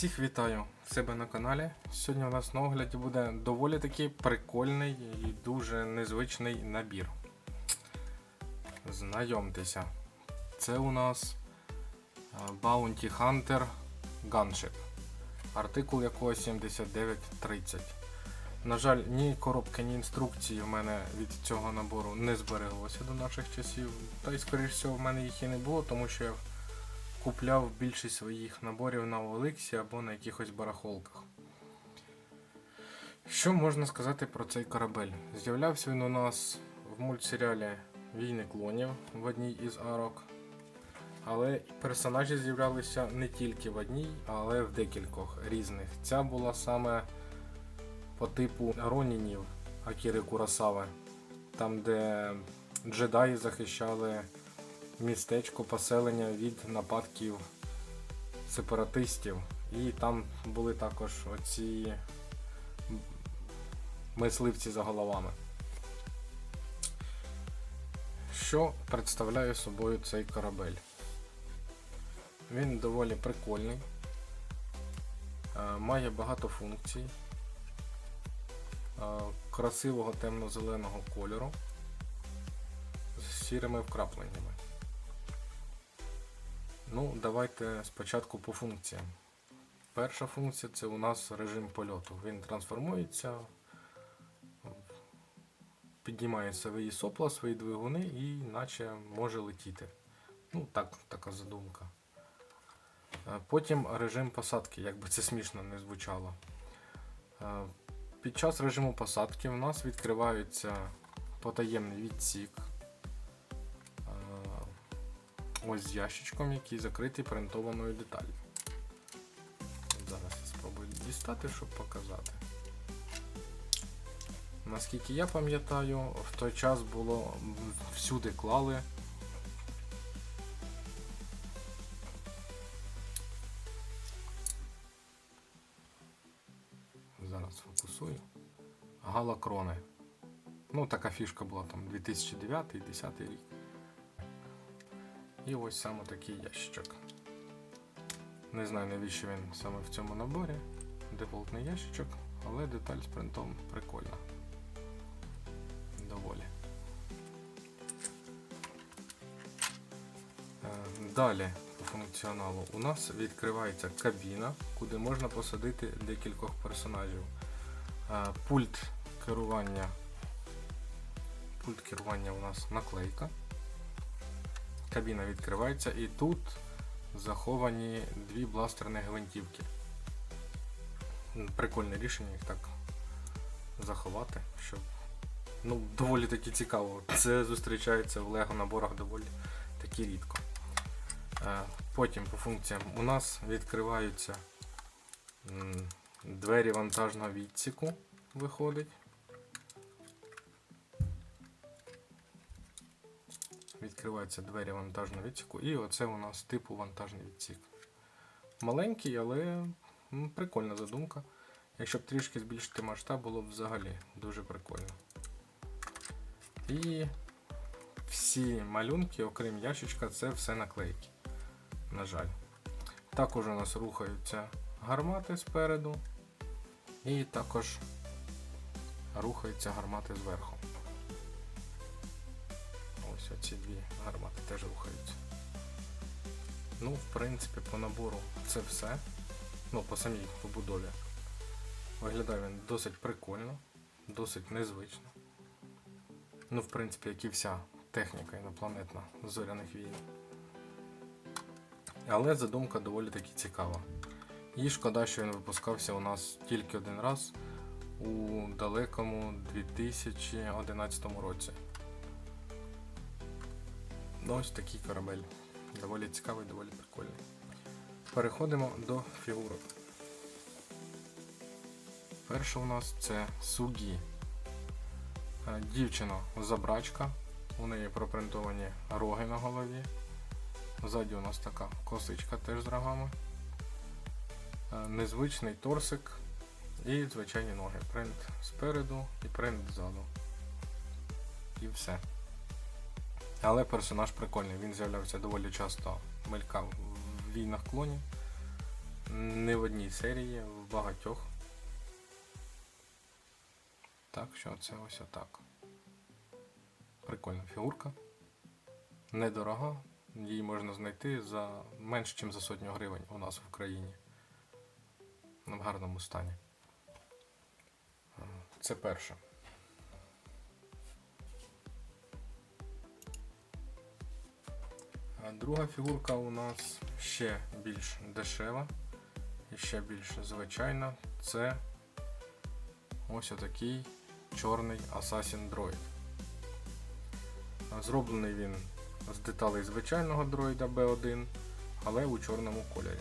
Всіх вітаю в себе на каналі. Сьогодні у нас на огляді буде доволі таки прикольний і дуже незвичний набір. Знайомтеся, це у нас е, Bounty Hunter Gunship, артикул якого 7930. На жаль, ні коробки, ні інструкції в мене від цього набору не збереглося до наших часів. Та й, скоріш всього, в мене їх і не було, тому що я купляв більшість своїх наборів на Олексі або на якихось барахолках. Що можна сказати про цей корабель? З'являвся він у нас в мультсеріалі Війни клонів в одній із арок. Але персонажі з'являлися не тільки в одній, але в декількох різних. Ця була саме по типу Ронінів Акіри Курасави, там, де джедаї захищали містечко поселення від нападків сепаратистів. І там були також оці мисливці за головами. Що представляє собою цей корабель? Він доволі прикольний, е, має багато функцій, е, красивого темно-зеленого кольору з сірими вкрапленнями. Ну, давайте спочатку по функціям. Перша функція це у нас режим польоту. Він трансформується, піднімає свої сопла, свої двигуни і наче може летіти. Ну, так, така задумка. Е, Потім режим посадки, як би це смішно не звучало. Е, Під час режиму посадки у нас відкривається потаємний відсік. Ось з ящичком, який закритий принтованою деталлю. Зараз я спробую дістати, щоб показати. Наскільки я пам'ятаю, в той час було всюди клали. Зараз фокусую. Галакрони. Ну, така фішка була там 2009-2010 рік. І ось саме такий ящичок. Не знаю навіщо він саме в цьому наборі. Дефолтний ящичок, але деталь з принтом прикольна. Доволі. Е, Далі по функціоналу у нас відкривається кабіна, куди можна посадити декількох персонажів. Е, Пульт керування. Пульт керування у нас наклейка кабіна відкривається і тут заховані дві бластерні гвинтівки. Прикольне рішення їх так заховати, щоб ну, доволі таки цікаво. Це зустрічається в Лего наборах доволі таки рідко. Е, Потім по функціям у нас відкриваються двері вантажного відсіку виходить. Відкриваються двері вантажного відсіку, і оце у нас типу вантажний відсік. Маленький, але м, прикольна задумка. Якщо б трішки збільшити масштаб, було б взагалі дуже прикольно. І всі малюнки, окрім ящичка, це все наклейки. На жаль. Також у нас рухаються гармати спереду, і також рухаються гармати зверху. Оці дві гармати теж рухаються. Ну, в принципі, по набору це все. Ну, по самій побудові. Виглядає він досить прикольно, досить незвично. Ну, в принципі, як і вся техніка інопланетна зоряних війн. Але задумка доволі таки цікава. І шкода, що він випускався у нас тільки один раз у далекому 2011 році. Ну, ось такий корабель. Доволі цікавий, доволі прикольний. Переходимо до фігурок. Перша у нас це Сугі. Е, Дівчина забрачка. У неї пропринтовані роги на голові. Ззаді у нас така косичка теж з рогами. Е, Незвичний торсик і звичайні ноги. Принт спереду і принт ззаду. І все. Але персонаж прикольний, він з'являвся доволі часто мелькав в війнах клонів. не в одній серії, в багатьох. Так що це ось отак. Прикольна фігурка. Недорога. Її можна знайти за менш, ніж за сотню гривень у нас в Україні. В гарному стані. Це перше. Друга фігурка у нас ще більш дешева і ще більш звичайна. Це ось отакий чорний Assassin Droid. Зроблений він з деталей звичайного дроїда B1, але у чорному кольорі.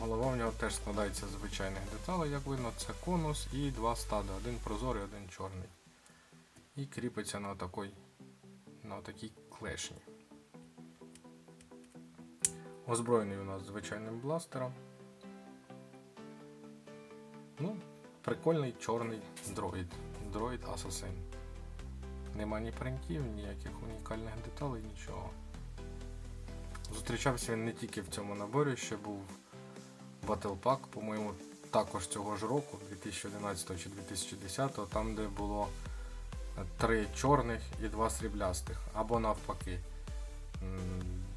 Голова в нього теж складається з звичайних деталей, як видно, це конус і два стади, один прозорий, один чорний. І кріпиться на такій, на клешні. Озброєний у нас звичайним бластером. Ну, прикольний чорний дроїд. Дроїд Assassin. Нема ні принтів, ніяких унікальних деталей, нічого. Зустрічався він не тільки в цьому наборі, ще був Battle по-моєму, також цього ж року, 2011 чи 2010, там де було три чорних і два сріблястих. Або навпаки,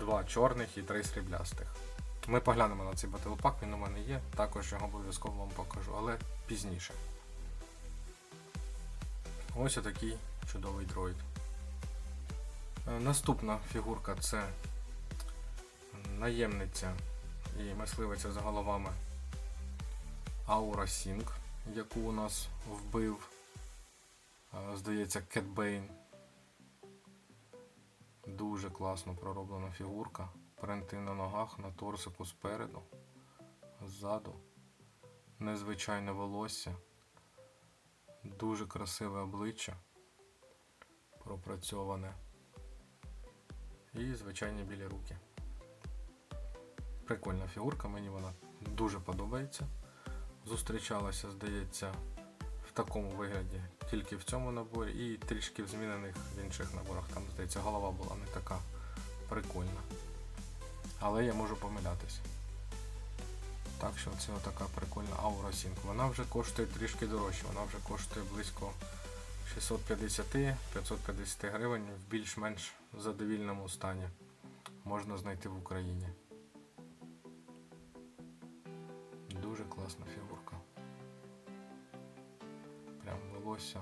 два чорних і три сріблястих. Ми поглянемо на цей Battle він у мене є, також його обов'язково вам покажу, але пізніше. Ось отакий чудовий дроїд. Е, Наступна фігурка це наємниця і мисливиця з головами Аура Сінг, яку у нас вбив, е, здається, Кетбейн. Дуже класно пророблена фігурка. Принти на ногах, на торсику спереду, ззаду. Незвичайне волосся. Дуже красиве обличчя. Пропрацьоване. І звичайні білі руки. Прикольна фігурка, мені вона дуже подобається. Зустрічалася, здається, такому вигляді тільки в цьому наборі і трішки в змінених в інших наборах. Там, здається, голова була не така прикольна. Але я можу помилятися. Так що це отака прикольна Aura Sync. Вона вже коштує трішки дорожче, вона вже коштує близько 650-550 гривень в більш-менш задовільному стані. Можна знайти в Україні. Дуже класна фігурка. Волосся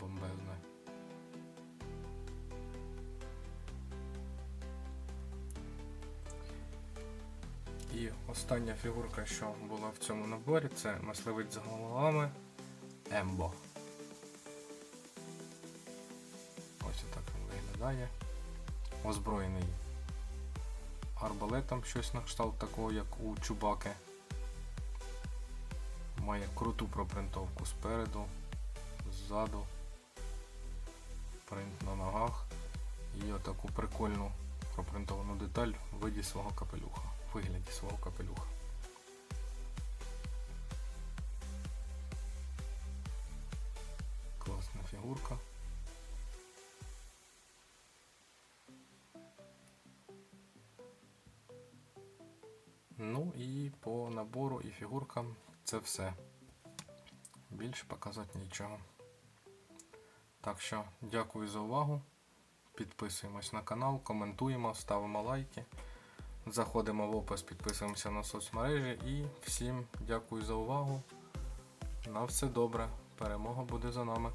бомбезне. І остання фігурка, що була в цьому наборі, це мисливець з головами Ембо. Ось отак він виглядає. Озброєний арбалетом, щось на кшталт такого, як у Чубаки. Має круту пропринтовку спереду, ззаду, принт на ногах і отаку прикольну пропринтовану деталь в виді свого капелюха, в вигляді свого капелюха. Класна фігурка. Ну і по набору і фігуркам це все. Більше показати нічого. Так що дякую за увагу. Підписуємось на канал, коментуємо, ставимо лайки. Заходимо в опис, підписуємося на соцмережі і всім дякую за увагу. На все добре. Перемога буде за нами.